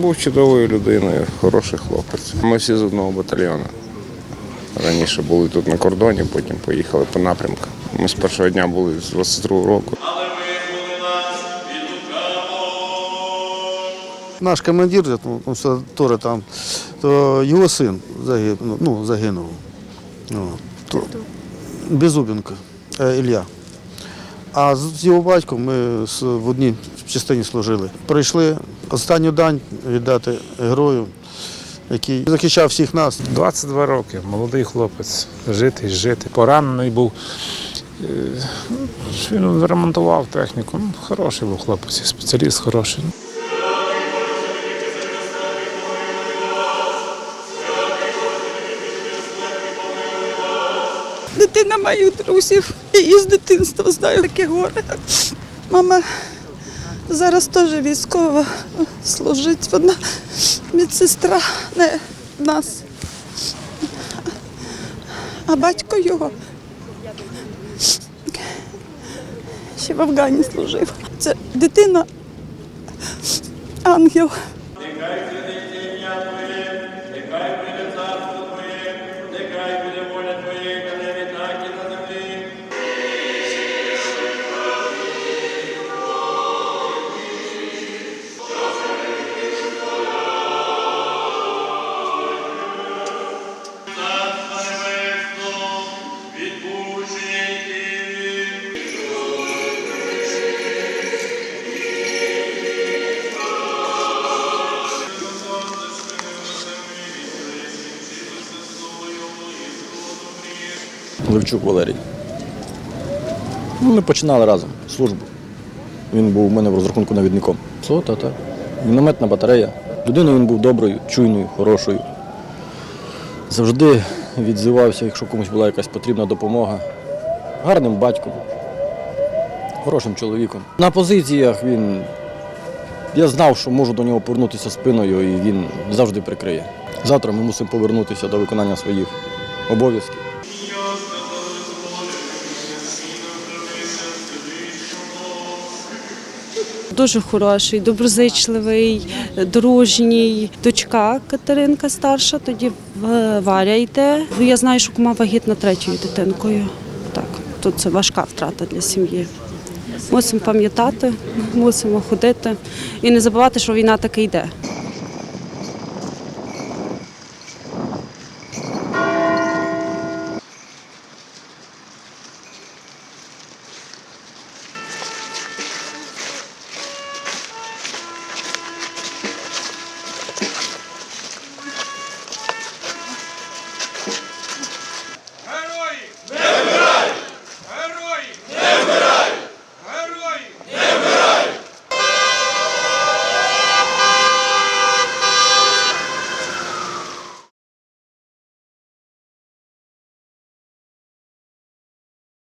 Був чудовою людиною, хороший хлопець. Ми всі з одного батальйону. Раніше були тут на кордоні, потім поїхали по напрямку. Ми з першого дня були з 22 року. Наш командир, ну, ну, теж там, то його син загинув. Ну, загинув. Ну, то, е, Ілля. А з його батьком ми в одній частині служили. Прийшли останню дань віддати герою, який захищав всіх нас. 22 роки, молодий хлопець, жити і жити. Поранений був. Е, ну, Він ремонтував техніку. Ну, Хороший був хлопець, спеціаліст хороший. Дитина моїх друзів. Я її з дитинства знаю таке горе. Мама зараз теж військова служить. Вона медсестра не нас. А батько його ще в Афгані служив. Це дитина ангел. Левчук Валерій. Ну, Ми починали разом службу. Він був у мене в розрахунку навідником. Со, та, та. Мінометна батарея. Людиною він був доброю, чуйною, хорошою. Завжди відзивався, якщо комусь була якась потрібна допомога. Гарним батьком, хорошим чоловіком. На позиціях він. Я знав, що можу до нього повернутися спиною, і він завжди прикриє. Завтра ми мусимо повернутися до виконання своїх обов'язків. Дуже хороший, доброзичливий, дружній. Дочка Катеринка старша, тоді Варя йде. Я знаю, що кума вагітна третьою дитинкою. Так, тут це важка втрата для сім'ї. Мусимо пам'ятати, мусимо ходити і не забувати, що війна таки йде.